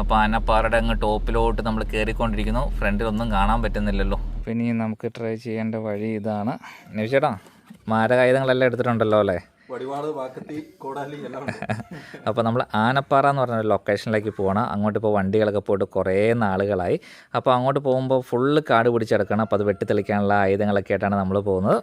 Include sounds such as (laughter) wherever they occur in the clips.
അപ്പോൾ ആനപ്പാറയുടെ അങ്ങ് ടോപ്പിലോട്ട് നമ്മൾ കയറിക്കൊണ്ടിരിക്കുന്നു ഫ്രണ്ടിൽ ഒന്നും കാണാൻ പറ്റുന്നില്ലല്ലോ. പിന്നെ നമുക്ക് ട്രൈ ചെയ്യേണ്ട വഴി ഇതാണ്. നിമിഷേട്ടാ മാരകായുധങ്ങളെല്ലാം എടുത്തിട്ടുണ്ടല്ലോ അല്ലേ? (laughs) അപ്പോൾ നമ്മൾ ആനപ്പാറ എന്ന് പറഞ്ഞ ലൊക്കേഷനിലേക്ക് പോകണം അങ്ങോട്ട് ഇപ്പോൾ വണ്ടികളൊക്കെ പോയിട്ട് കുറേ നാളുകളായി. അപ്പോൾ അങ്ങോട്ട് പോകുമ്പോൾ ഫുള്ള് കാട് പിടിച്ചെടുക്കണം. അപ്പോൾ അത് വെട്ടിത്തെളിക്കാനുള്ള ആയുധങ്ങളൊക്കെ ആയിട്ടാണ് നമ്മൾ പോകുന്നത്.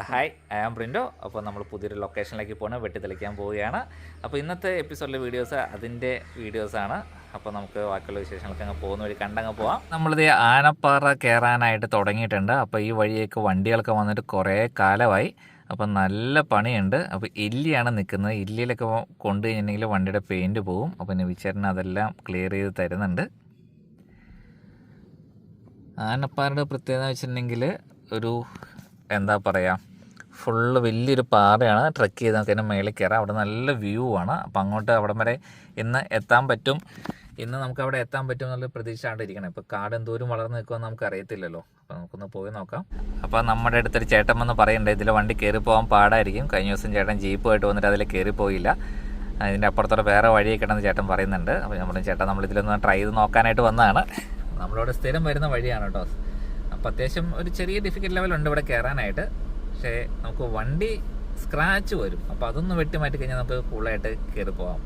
ഹായ് ഐ ആം പ്രിന്റോ അപ്പോൾ നമ്മൾ പുതിയൊരു ലൊക്കേഷനിലേക്ക് പോകണം വെട്ടിത്തെളിക്കാൻ പോവുകയാണ്. അപ്പോൾ ഇന്നത്തെ എപ്പിസോഡിലെ വീഡിയോസ് അതിന്റെ വീഡിയോസാണ്. അപ്പോൾ നമുക്ക് ബാക്കിയുള്ള വിശേഷങ്ങൾക്ക് അങ്ങ് പോകുന്ന വഴി കണ്ടങ്ങ് പോവാം. നമ്മളിത് ആനപ്പാറ കയറാനായിട്ട് തുടങ്ങിയിട്ടുണ്ട്. അപ്പോൾ ഈ വഴിയൊക്കെ വണ്ടികളൊക്കെ വന്നിട്ട് കുറേ കാലമായി. അപ്പം നല്ല പണിയുണ്ട്. അപ്പോൾ ഇല്ലിയാണ് നിൽക്കുന്നത്. ഇല്ലിയിലൊക്കെ കൊണ്ടു കഴിഞ്ഞിട്ടുണ്ടെങ്കിൽ വണ്ടിയുടെ പെയിന്റ് പോവും. അപ്പോൾ നിവിച്ചേട്ടൻ അതെല്ലാം ക്ലിയർ ചെയ്ത് തരുന്നുണ്ട്. ആനപ്പാറയുടെ പ്രത്യേകത വെച്ചിട്ടുണ്ടെങ്കിൽ ഒരു എന്താ പറയുക ഫുള്ള് വലിയൊരു പാറയാണ്. ട്രക്ക് ചെയ്ത് നമുക്ക് അതിന്റെ മേളിൽ കയറാം. അവിടെ നല്ല വ്യൂ ആണ്. അപ്പം അങ്ങോട്ട് അവിടം വരെ ഇന്ന് എത്താൻ പറ്റും. ഇന്ന് നമുക്ക് അവിടെ എത്താൻ പറ്റും എന്നുള്ള പ്രതീക്ഷ ഇരിക്കണം. ഇപ്പോൾ കാട് എന്തോരം വളർന്നു നിൽക്കുമെന്ന് നമുക്ക് അറിയത്തില്ലല്ലോ. അപ്പോൾ നമുക്കൊന്ന് പോയി നോക്കാം. അപ്പോൾ നമ്മുടെ അടുത്തൊരു ചേട്ടൻ വന്ന് പറയുന്നുണ്ട് ഇതിൽ വണ്ടി കയറി പോകാൻ പാടായിരിക്കും. കഴിഞ്ഞ ദിവസം ചേട്ടൻ ജീപ്പുമായിട്ട് വന്നിട്ട് അതിൽ കയറി പോയില്ല. അതിന്റെ അപ്പുറത്തോടെ വേറെ വഴിയൊക്കെ ചേട്ടൻ പറയുന്നുണ്ട്. അപ്പോൾ നമ്മുടെ ചേട്ടൻ നമ്മളിതിലൊന്ന് ട്രൈ ചെയ്ത് നോക്കാനായിട്ട് വന്നതാണ്. നമ്മളിവിടെ സ്ഥിരം വരുന്ന വഴിയാണ് കേട്ടോ. അപ്പോൾ അത്യാവശ്യം ഒരു ചെറിയ ഡിഫിക്കൽ ലെവൽ ഉണ്ട് ഇവിടെ കയറാനായിട്ട് പക്ഷേ നമുക്ക് വണ്ടി സ്ക്രാച്ച് വരും. അപ്പോൾ അതൊന്ന് വെട്ടി മാറ്റി കഴിഞ്ഞാൽ നമുക്ക് കൂളായിട്ട് കയറി പോകാം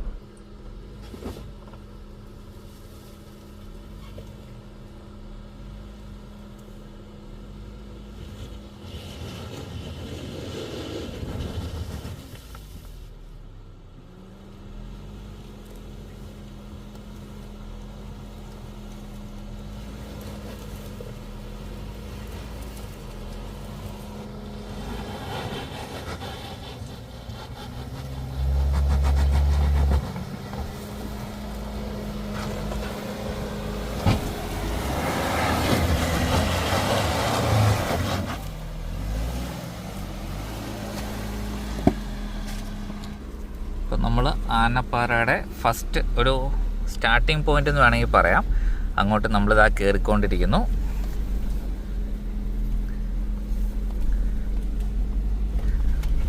ഇപ്പം നമ്മൾ ആനപ്പാറയുടെ ഫസ്റ്റ് ഒരു സ്റ്റാർട്ടിംഗ് പോയിന്റ് എന്ന് വേണമെങ്കിൽ പറയാം. അങ്ങോട്ട് നമ്മളിതാ കയറിക്കൊണ്ടിരിക്കുന്നു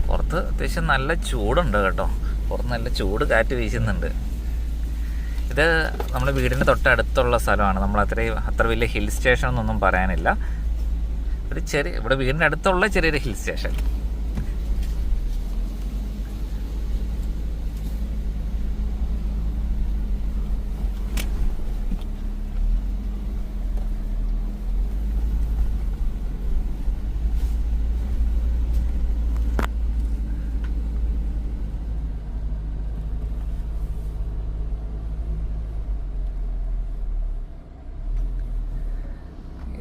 പുറത്ത് അത്യാവശ്യം നല്ല ചൂടുണ്ട് കേട്ടോ. പുറത്ത് നല്ല ചൂട് കാറ്റ് വീശുന്നുണ്ട്. ഇത് നമ്മുടെ വീടിന്റെ തൊട്ടടുത്തുള്ള സ്ഥലമാണ്. നമ്മൾ അത്രയും അത്ര വലിയ ഹിൽ സ്റ്റേഷൻ എന്നൊന്നും പറയാനില്ല. ഒരു ചെറിയ ഇവിടെ വീടിന്റെ അടുത്തുള്ള ചെറിയൊരു ഹിൽ സ്റ്റേഷൻ.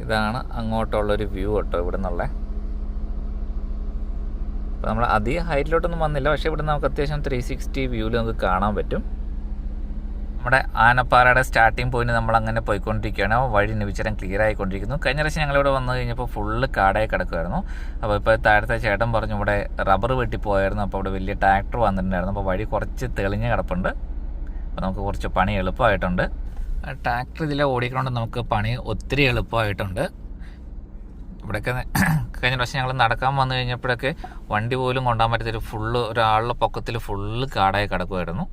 ഇതാണ് അങ്ങോട്ടുള്ളൊരു വ്യൂ കേട്ടോ ഇവിടെ നിന്നുള്ള അപ്പോൾ നമ്മൾ അധികം ഹൈറ്റിലോട്ടൊന്നും വന്നില്ല പക്ഷേ ഇവിടെ നമുക്ക് അത്യാവശ്യം ത്രീ സിക്സ്റ്റി വ്യൂവിൽ നമുക്ക് കാണാൻ പറ്റും. നമ്മുടെ ആനപ്പാറയുടെ സ്റ്റാർട്ടിംഗ് പോയിന്റ് നമ്മൾ അങ്ങനെ പോയിക്കൊണ്ടിരിക്കുകയാണ് വഴി നിവിച്ചരം ക്ലിയർ ആയിക്കൊണ്ടിരിക്കുന്നു. കഴിഞ്ഞ പ്രാവശ്യം ഞങ്ങളിവിടെ വന്നു കഴിഞ്ഞപ്പോൾ ഫുള്ള് കാടായി കിടക്കുമായിരുന്നു അപ്പോൾ ഇപ്പോൾ താഴത്തെ ചേട്ടൻ പറഞ്ഞു ഇവിടെ റബ്ബർ വെട്ടി പോയായിരുന്നു. അപ്പോൾ അവിടെ വലിയ ട്രാക്ടർ വന്നിട്ടുണ്ടായിരുന്നു. അപ്പോൾ വഴി കുറച്ച് തെളിഞ്ഞ് കിടപ്പുണ്ട്. അപ്പോൾ നമുക്ക് കുറച്ച് പണി എളുപ്പമായിട്ടുണ്ട്. ട്രാക്ടർ ഇതിലെ ഓടിക്കൊണ്ട് നമുക്ക് പണി ഒത്തിരി എളുപ്പമായിട്ടുണ്ട്. ഇവിടെയൊക്കെ കഴിഞ്ഞ പ്രാവശ്യം ഞങ്ങൾ നടക്കാൻ വന്നു കഴിഞ്ഞപ്പോഴൊക്കെ വണ്ടി പോലും കൊണ്ടാൻ പറ്റാത്തൊരു ഫുള്ള് ഒരാളുടെ പൊക്കത്തിൽ ഫുള്ള് കാടായി കിടക്കുമായിരുന്നു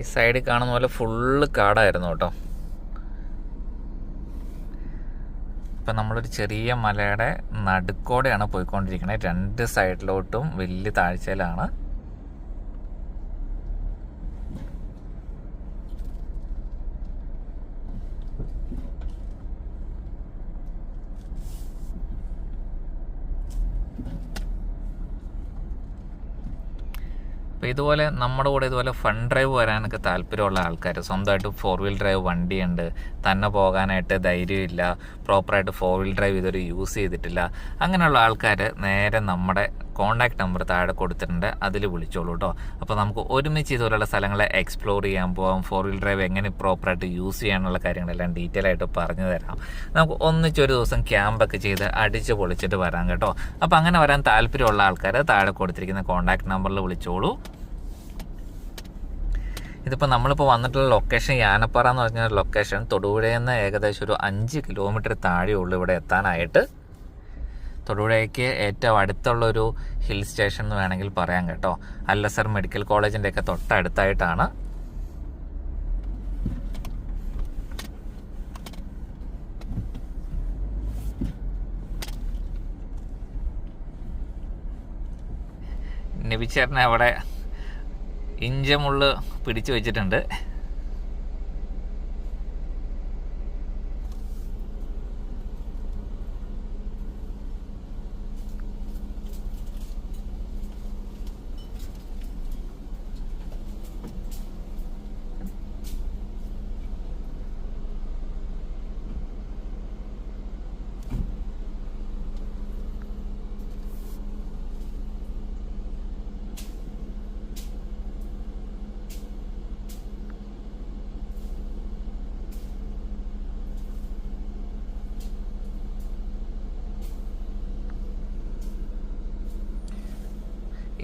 ഈ സൈഡിൽ കാണുന്ന പോലെ ഫുള്ള് കാടായിരുന്നു കേട്ടോ. ഇപ്പം നമ്മളൊരു ചെറിയ മലയുടെ നടുക്കോടെയാണ് പോയിക്കൊണ്ടിരിക്കുന്നത് രണ്ട് സൈഡിലോട്ടും വലിയ താഴ്ചയിലാണ്. അപ്പോൾ ഇതുപോലെ നമ്മുടെ കൂടെ ഇതുപോലെ ഫൺ ഡ്രൈവ് വരാനൊക്കെ താല്പര്യമുള്ള ആൾക്കാർ സ്വന്തമായിട്ട് ഫോർ വീൽ ഡ്രൈവ് വണ്ടിയുണ്ട് തന്നെ പോകാനായിട്ട് ധൈര്യമില്ല പ്രോപ്പറായിട്ട് ഫോർ വീൽ ഡ്രൈവ് ഇതുവരെ യൂസ് ചെയ്തിട്ടില്ല അങ്ങനെയുള്ള ആൾക്കാർ നേരെ നമ്മുടെ കോൺടാക്ട് നമ്പർ താഴെ കൊടുത്തിട്ടുണ്ട് അതിൽ വിളിച്ചോളൂ കേട്ടോ അപ്പോൾ നമുക്ക് ഒരുമിച്ച് ഇതുപോലുള്ള സ്ഥലങ്ങളെ എക്സ്പ്ലോർ ചെയ്യാൻ പോകാം ഫോർ വീൽ ഡ്രൈവ് എങ്ങനെ പ്രോപ്പറായിട്ട് യൂസ് ചെയ്യാനുള്ള കാര്യങ്ങളെല്ലാം ഡീറ്റെയിൽ ആയിട്ട് പറഞ്ഞു തരാം. നമുക്ക് ഒന്നിച്ചൊരു ദിവസം ക്യാമ്പൊക്കെ ചെയ്ത് അടിച്ച് പൊളിച്ചിട്ട് വരാം കേട്ടോ. അപ്പോൾ അങ്ങനെ വരാൻ താല്പര്യമുള്ള ആൾക്കാർ താഴെ കൊടുത്തിരിക്കുന്ന കോൺടാക്ട് നമ്പറിൽ വിളിച്ചോളൂ. ഇതിപ്പോൾ നമ്മളിപ്പോൾ വന്നിട്ടുള്ള ലൊക്കേഷൻ യാനപ്പാറ എന്ന് പറഞ്ഞ ലൊക്കേഷൻ തൊടുപുഴയിൽ നിന്ന് ഏകദേശം ഒരു അഞ്ച് കിലോമീറ്റർ താഴെയുള്ളൂ ഇവിടെ എത്താനായിട്ട്. തൊടുപുഴയ്ക്ക് ഏറ്റവും അടുത്തുള്ളൊരു ഹിൽ സ്റ്റേഷൻ എന്ന് വേണമെങ്കിൽ പറയാം കേട്ടോ. അല്ലസർ മെഡിക്കൽ കോളേജിന്റെ ഒക്കെ തൊട്ടടുത്തായിട്ടാണ്. നബിച്ചേട്ടനെ അവിടെ ഇഞ്ചമുള്ള് പിടിച്ചു വെച്ചിട്ടുണ്ട്.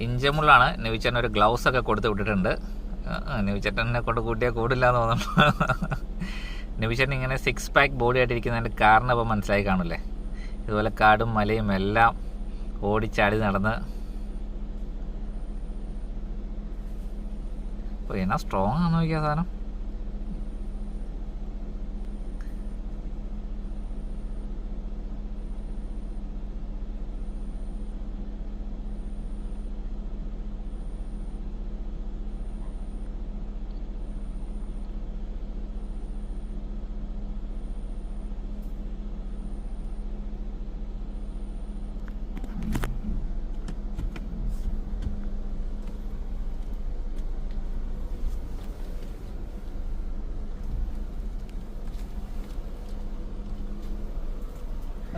ഇഞ്ചമുള്ളാണ്. നബിച്ചേട്ടൻ ഒരു ഗ്ലൗസ് ഒക്കെ കൊടുത്ത് വിട്ടിട്ടുണ്ട്. നബിച്ചേട്ടനെ കൊണ്ട് കൂട്ടിയാൽ കൂടില്ല എന്ന് തോന്നുന്നു. നബിച്ചേട്ടൻ ഇങ്ങനെ സിക്സ് പാക്ക് ബോഡി ആയിട്ടിരിക്കുന്നതിന്റെ കാരണം ഇപ്പോൾ മനസ്സിലായി കാണില്ലേ ഇതുപോലെ കാടും മലയും എല്ലാം ഓടിച്ചാടി നടന്ന്. അപ്പോൾ എന്നാ സ്ട്രോങ് ആണെന്ന് നോക്കിയാൽ സാധനം.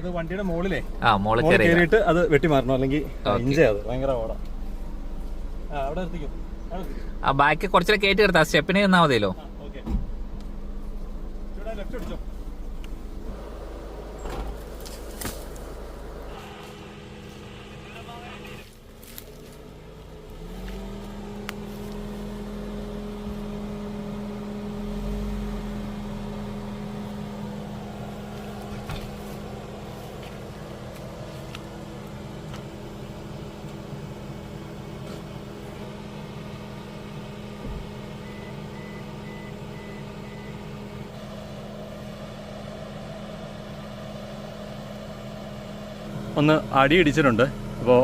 അത് വണ്ടിയുടെ മുകളിലേ ആ മോളിൽ കയറിയിട്ട് അത് വെട്ടി മാറണം അല്ലെങ്കിൽ. ഇഞ്ച അത് ഭയങ്കര ഓടാ. അവിടെ നിർത്തിക്കും. ആ ബാക്കി കുറച്ചൊക്കെ കയറ്റി എടുത്താൽ സ്റ്റെപ്പിന് നിന്നാ മതിയല്ലോ. ലെഫ്റ്റ് അടിച്ചോ ഒന്ന് അടിയിടിച്ചിട്ടുണ്ട് അപ്പോൾ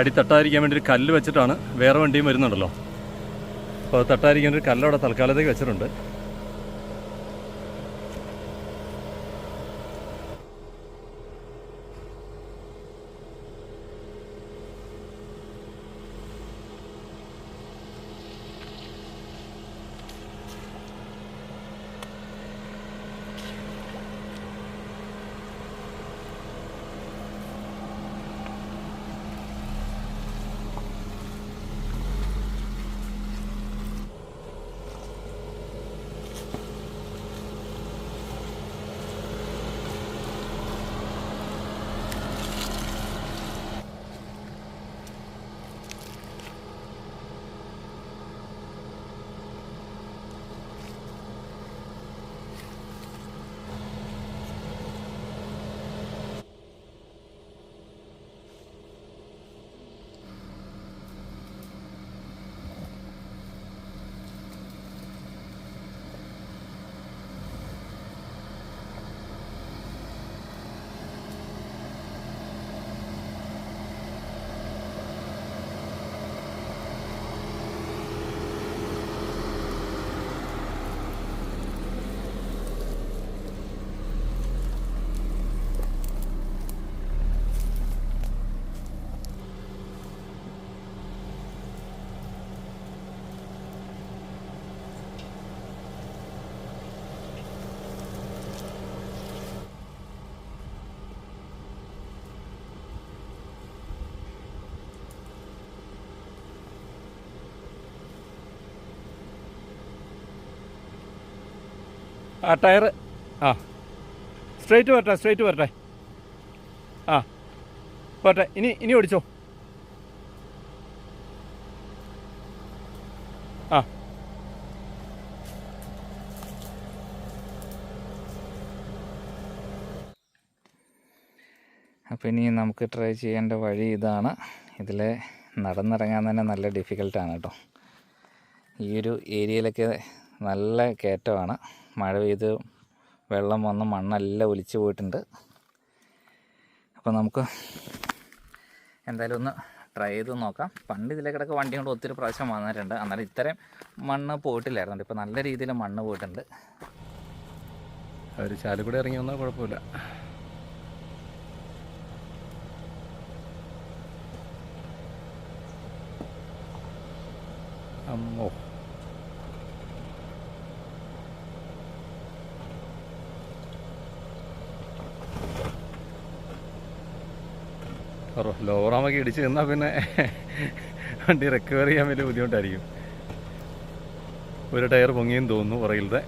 അടി തട്ടാതിരിക്കാൻ വേണ്ടി ഒരു കല്ല് വെച്ചിട്ടാണ് വേറെ വണ്ടിയും വരുന്നുണ്ടല്ലോ. അപ്പോൾ തട്ടാതിരിക്കാൻ ഒരു കല്ലവിടെ തൽക്കാലത്തേക്ക് വെച്ചിട്ടുണ്ട്. ആ ടയർ ആ. സ്ട്രേറ്റ് വരട്ടെ സ്ട്രേറ്റ് വരട്ടെ. ആ. പോട്ടെ ഇനി ഇനി ഓടിച്ചോ. ആ. അപ്പോൾ ഇനി നമുക്ക് ട്രൈ ചെയ്യേണ്ട വഴി ഇതാണ്. ഇതിൽ നടന്നിറങ്ങാൻ തന്നെ നല്ല ഡിഫിക്കൽട്ടാണ് കേട്ടോ. ഈ ഒരു ഏരിയയിലൊക്കെ നല്ല കയറ്റമാണ്. മഴ പെയ്ത് വെള്ളം വന്ന് മണ്ണെല്ലാം ഒലിച്ചു പോയിട്ടുണ്ട്. അപ്പോൾ നമുക്ക് എന്തായാലും ഒന്ന് ട്രൈ ചെയ്ത് നോക്കാം. പണ്ട് ഇതിലേക്കിടക്ക് വണ്ടി കൊണ്ട് ഒത്തിരി പ്രാവശ്യം വന്നിട്ടുണ്ട്. അന്നേരം ഇത്രയും മണ്ണ് പോയിട്ടില്ലായിരുന്നു ഇപ്പോൾ നല്ല രീതിയിൽ മണ്ണ് പോയിട്ടുണ്ട്. ഒരു ചാലുകൂടെ ഇറങ്ങി വന്നാൽ കുഴപ്പമില്ല. അമ്മോ. ലോറാമൊക്കെ ഇടിച്ച് നിന്നാൽ പിന്നെ വണ്ടി റിക്കവർ ചെയ്യാൻ വലിയ ബുദ്ധിമുട്ടായിരിക്കും. ഒരു ടയർ പൊങ്ങിയെന്ന് തോന്നുന്നു പുറകിലത്തെ.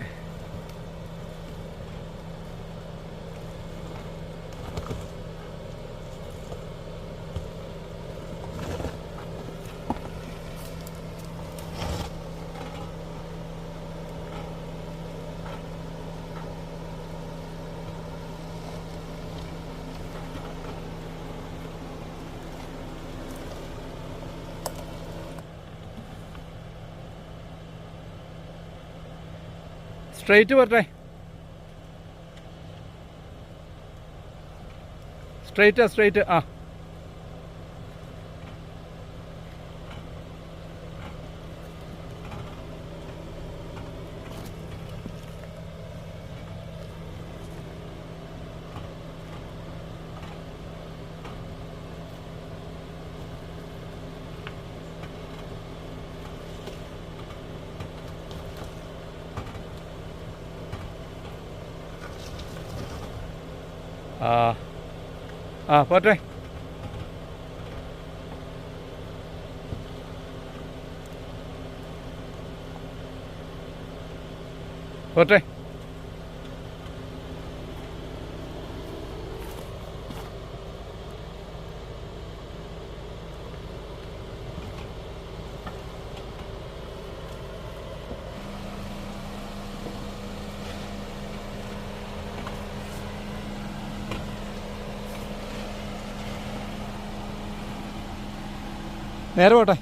സ്ട്രൈറ്റ് വരട്ടെ സ്ട്രെയിറ്റാ സ്ട്രൈറ്റ്. ആ ആ. ആ പോട്ടെ. പോട്ടെ. നേരെ പോട്ടെ.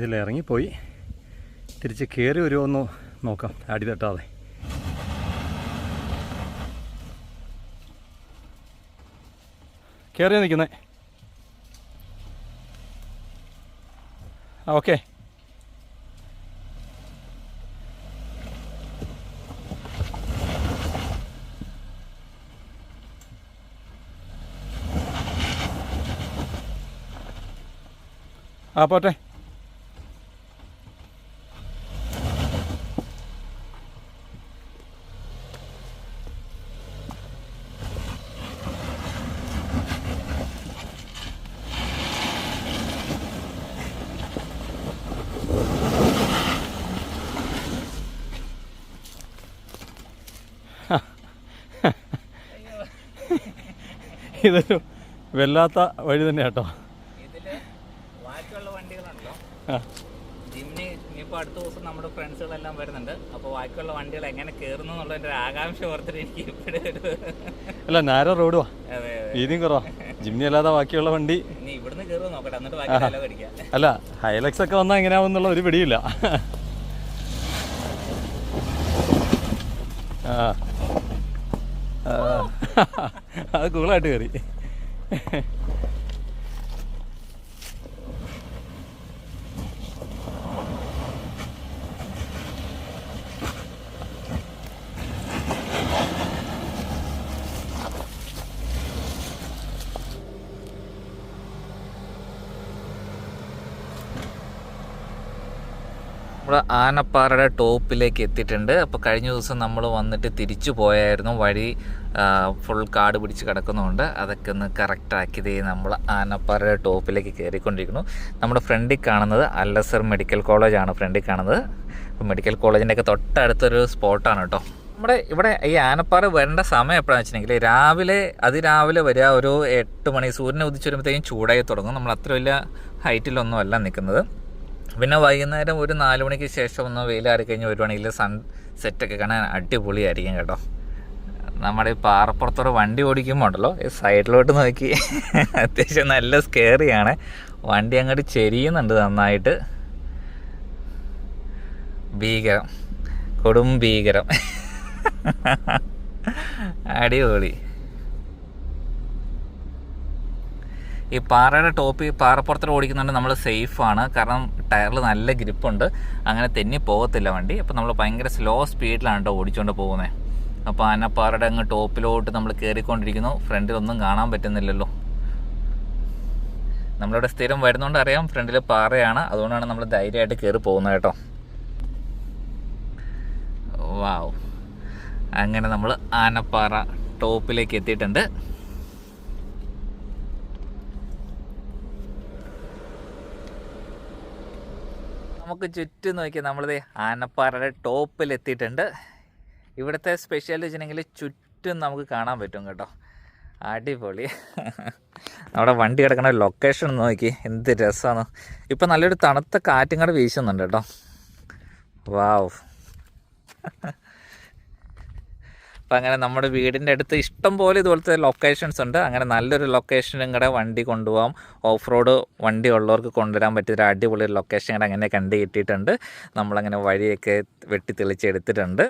ഇതിൽ ഇറങ്ങിപ്പോയി തിരിച്ച് കയറി വരുമോ നോക്കാം. അടി തട്ടാതെ. കയറി നിൽക്കുന്നേ. ആ ഓക്കെ. ആ പോട്ടെ. ഇതൊരു വല്ലാത്ത വഴി തന്നെ കേട്ടോ. ഇതിൽ ബാക്കിയുള്ള വണ്ടികളുണ്ടല്ലോ. ആ. ജിമ്മിന് ഇനിയിപ്പോൾ അടുത്ത ദിവസം നമ്മുടെ ഫ്രണ്ട്സുകളെല്ലാം വരുന്നുണ്ട്. അപ്പോൾ ബാക്കിയുള്ള വണ്ടികൾ എങ്ങനെ കയറുന്നു എന്നുള്ളതിന്റെ ഒരു ആകാംക്ഷ ഓർത്തിട്ട് എനിക്ക് ഇപ്പോഴും ഒരു അല്ല നാരോ റോഡുവാ വീതിയും കുറവാ. ജിമ്നി അല്ലാതെ ബാക്കിയുള്ള വണ്ടി. ഇനി ഇവിടുന്ന് കയറുമോ നോക്കട്ടെ. എന്നിട്ട് ബാക്കി ഡയലോഗ് അടിക്കാം. അല്ല ഹൈലക്സ് ഒക്കെ വന്നാൽ എങ്ങനെയാവുന്നുള്ള ഒരു പിടിയില്ല. ആ. അത് കൂളായിട്ട് കയറി നമ്മൾ ആനപ്പാറയുടെ ടോപ്പിലേക്ക് എത്തിയിട്ടുണ്ട്. അപ്പോൾ കഴിഞ്ഞ ദിവസം നമ്മൾ വന്നിട്ട് തിരിച്ചു പോയായിരുന്നു. വഴി ഫുൾ കാട് പിടിച്ച് കിടക്കുന്നതുകൊണ്ട് അതൊക്കെ ഒന്ന് കറക്റ്റാക്കി ദേ നമ്മൾ ആനപ്പാറയുടെ ടോപ്പിലേക്ക് കയറിക്കൊണ്ടിരിക്കുന്നു. നമ്മുടെ ഫ്രണ്ടിൽ കാണുന്നത് അല്ലസർ മെഡിക്കൽ കോളേജാണ് ഫ്രണ്ടിൽ കാണുന്നത്. മെഡിക്കൽ കോളേജിന്റെ ഒക്കെ തൊട്ടടുത്തൊരു സ്പോട്ടാണ് കേട്ടോ. നമ്മുടെ ഇവിടെ ഈ ആനപ്പാറ വരേണ്ട സമയം എപ്പോഴാണെന്ന് വെച്ചിട്ടുണ്ടെങ്കിൽ രാവിലെ അതിരാവിലെ വരിക ഒരു എട്ട് മണി സൂര്യനെ ഉദിച്ച് വരുമ്പോഴത്തേക്കും ചൂടായി തുടങ്ങും. നമ്മൾ അത്ര വലിയ ഹൈറ്റിലൊന്നും അല്ല നിൽക്കുന്നത്. പിന്നെ വൈകുന്നേരം ഒരു നാല് മണിക്ക് ശേഷം ഒന്ന് വെയിലാറി കഴിഞ്ഞ് വരുവാണെങ്കിൽ സൺ സെറ്റൊക്കെ കാണാൻ അടിപൊളിയായിരിക്കും കേട്ടോ. നമ്മുടെ ഈ പാറപ്പുറത്തോടെ വണ്ടി ഓടിക്കുമ്പോൾ ഉണ്ടല്ലോ ഈ സൈഡിലോട്ട് നോക്കി. അത്യാവശ്യം നല്ല സ്കേറിയാണ് വണ്ടി അങ്ങോട്ട് ചെരിയുന്നുണ്ട് നന്നായിട്ട്. ഭീകരം. കൊടും ഭീകരം. അടിപൊളി. ഈ പാറയുടെ ടോപ്പ് പാറപ്പുറത്തോട് ഓടിക്കുന്നുണ്ട് നമ്മൾ സേഫാണ് കാരണം ടയറിൽ നല്ല ഗ്രിപ്പുണ്ട്. അങ്ങനെ തെന്നി പോകത്തില്ല വണ്ടി. അപ്പോൾ നമ്മൾ ഭയങ്കര സ്ലോ സ്പീഡിലാണ് കേട്ടോ ഓടിച്ചുകൊണ്ട് പോകുന്നത് അപ്പോൾ ആനപ്പാറയുടെ അങ്ങ് ടോപ്പിലോട്ട് നമ്മൾ കയറിക്കൊണ്ടിരിക്കുന്നു ഫ്രണ്ടിലൊന്നും കാണാൻ പറ്റുന്നില്ലല്ലോ. നമ്മളിവിടെ സ്ഥിരം വരുന്നതുകൊണ്ട് അറിയാം ഫ്രണ്ടിൽ പാറയാണ്. അതുകൊണ്ടാണ് നമ്മൾ ധൈര്യമായിട്ട് കയറി പോകുന്നത് കേട്ടോ. വാവ് അങ്ങനെ നമ്മൾ ആനപ്പാറ ടോപ്പിലേക്ക് എത്തിയിട്ടുണ്ട്. നമുക്ക് ചുറ്റും നോക്കി നമ്മളിത് ആനപ്പാറയുടെ ടോപ്പിൽ എത്തിയിട്ടുണ്ട് ഇവിടുത്തെ സ്പെഷ്യൽ വെച്ചിട്ടുണ്ടെങ്കിൽ ചുറ്റും നമുക്ക് കാണാൻ പറ്റും കേട്ടോ. അടിപൊളി. നമ്മുടെ വണ്ടി കിടക്കുന്ന ലൊക്കേഷൻ നോക്കി. എന്ത് രസമാണ് ഇപ്പം നല്ലൊരു തണുത്ത കാറ്റും കൂടെ വീശുന്നുണ്ട് കേട്ടോ. വാവ് അപ്പം അങ്ങനെ നമ്മുടെ വീടിന്റെ അടുത്ത് ഇഷ്ടം പോലെ ഇതുപോലത്തെ ലൊക്കേഷൻസ് ഉണ്ട്. അങ്ങനെ നല്ലൊരു ലൊക്കേഷനും കൂടെ വണ്ടി കൊണ്ടുപോകാം ഓഫ് റോഡ് വണ്ടി ഉള്ളവർക്ക് കൊണ്ടുവരാൻ പറ്റിയ ഒരു അടിപൊളി ലൊക്കേഷൻ കൂടെ അങ്ങനെ കണ്ടു കിട്ടിയിട്ടുണ്ട്. നമ്മളങ്ങനെ വഴിയൊക്കെ വെട്ടി തെളിച്ചെടുത്തിട്ടുണ്ട്